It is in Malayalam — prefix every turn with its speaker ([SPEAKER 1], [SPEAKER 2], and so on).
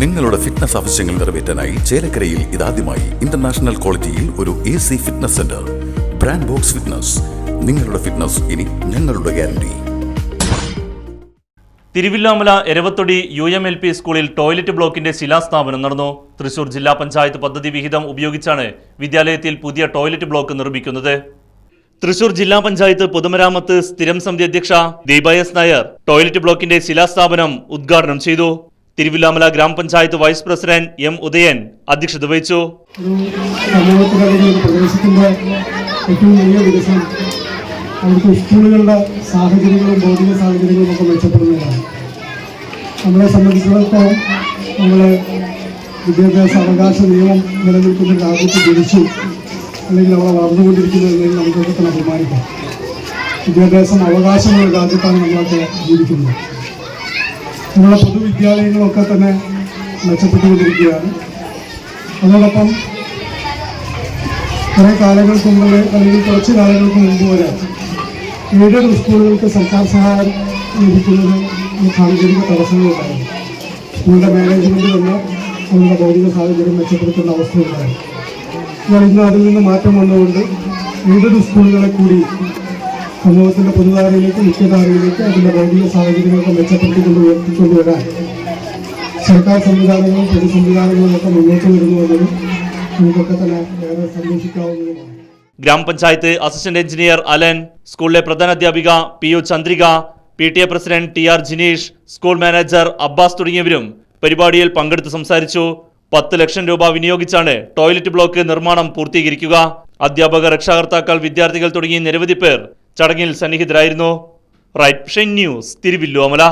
[SPEAKER 1] നിങ്ങളുടെ ഫിറ്റ്നസ് ആവശ്യങ്ങൾ നിറവേറ്റാനായി ചേലക്കരയിൽ ഇതാദ്യമായി ഇന്റർനാഷണൽ ക്വാളിറ്റിയിൽ ഒരു A C fitness centre brand box fitness നിങ്ങളുടെ ഫിറ്റ്നസ് ഇനി ഞങ്ങളുടെ guarantee
[SPEAKER 2] Thiruvilwamala Eravathodi U M L P സ്കൂളിൽ ടോയ്ലറ്റ് ബ്ലോക്കിന്റെ ശിലാസ്ഥാപനം നടന്നു. തൃശൂർ ജില്ലാ പഞ്ചായത്ത് പദ്ധതി വിഹിതം ഉപയോഗിച്ചാണ് വിദ്യാലയത്തിൽ പുതിയ ടോയ്ലറ്റ് ബ്ലോക്ക് നിർമ്മിക്കുന്നത്. തൃശൂർ ജില്ലാ പഞ്ചായത്ത് പൊതുമരാമത്ത് സ്ഥിരം സമിതി അധ്യക്ഷ ദീപ എസ് നായർ ടോയ്ലറ്റ് ബ്ലോക്കിന്റെ ശിലാസ്ഥാപനം ഉദ്ഘാടനം ചെയ്തു. തിരുവില്ലാമല ഗ്രാമപഞ്ചായത്ത് വൈസ് പ്രസിഡന്റ് എം ഉദയൻ അധ്യക്ഷത വഹിച്ചു
[SPEAKER 3] ഏറ്റവും വലിയ വികസനം അവിടുത്തെ സ്കൂളുകളുടെ സാഹചര്യങ്ങളും ഭൗതിക സാഹചര്യങ്ങളും ഒക്കെ മെച്ചപ്പെടുന്നതാണ് നമ്മളെ സംബന്ധിച്ചിടത്തോളം നമ്മൾ വിദ്യാഭ്യാസ അവകാശ നിയമം നിലനിൽക്കുന്ന രാജ്യത്ത് ജനിച്ചു അല്ലെങ്കിൽ അവളെ വളർന്നുകൊണ്ടിരിക്കുന്നു എന്നതിൽ നമുക്കൊക്കെ തന്നെ അഭിമാനിക്കാം വിദ്യാഭ്യാസം അവകാശമുള്ള രാജ്യത്താണ് നമ്മളൊക്കെ ജീവിക്കുന്നത് നമ്മുടെ പൊതുവിദ്യാലയങ്ങളൊക്കെ തന്നെ മെച്ചപ്പെട്ടുകൊണ്ടിരിക്കുകയാണ്. അതോടൊപ്പം കുറേ കാലങ്ങൾക്ക് മുമ്പ് അല്ലെങ്കിൽ കുറച്ച് കാലങ്ങൾക്ക് മുമ്പ് വരെ എയ്ഡഡ് സ്കൂളുകൾക്ക് സർക്കാർ സഹായം ലഭിക്കുന്നത് സാങ്കേതിക തടസ്സങ്ങളുണ്ടായിരുന്നു. സ്കൂളിന്റെ മാനേജ്മെന്റ് തന്നെ അവരുടെ ഭൗതിക സാഹചര്യം മെച്ചപ്പെടുത്തുന്ന അവസ്ഥയുണ്ടായിരുന്നു എന്നാൽ ഇന്ന് അതിൽ നിന്ന് മാറ്റം വന്നുകൊണ്ട് എയ്ഡഡ് സ്കൂളുകളെ കൂടി സമൂഹത്തിന്റെ പൊതുധാരയിലേക്ക് മുഖ്യധാരയിലേക്ക് അതിന്റെ ഭൗതിക സാഹചര്യങ്ങളൊക്കെ മെച്ചപ്പെടുത്തിക്കൊണ്ട് ഉയർത്തിക്കൊണ്ടുവരാൻ സർക്കാർ സംവിധാനങ്ങളും പൊതു സംവിധാനങ്ങളും ഒക്കെ മുന്നോട്ട് വരുന്നു എന്നതും നമുക്കൊക്കെ തന്നെ ഏറെ സന്തോഷിക്കാവുന്നതുമാണ്.
[SPEAKER 2] ഗ്രാമപഞ്ചായത്ത് അസിസ്റ്റന്റ് എഞ്ചിനീയർ അലൻ സ്കൂളിലെ പ്രധാനാധ്യാപിക P U Chandrika P T A president T R Jineesh school manager Abbas തുടങ്ങിയവരും പരിപാടിയിൽ പങ്കെടുത്ത് സംസാരിച്ചു. പത്ത് ലക്ഷം രൂപ വിനിയോഗിച്ചാണ് ടോയ്ലറ്റ് ബ്ലോക്ക് നിർമ്മാണം പൂർത്തീകരിക്കുക. അധ്യാപക രക്ഷാകർത്താക്കൾ വിദ്യാർത്ഥികൾ തുടങ്ങി നിരവധി പേർ ചടങ്ങിൽ സന്നിഹിതരായിരുന്നു റൈറ്റ് ന്യൂസ് തിരുവില്ലോമല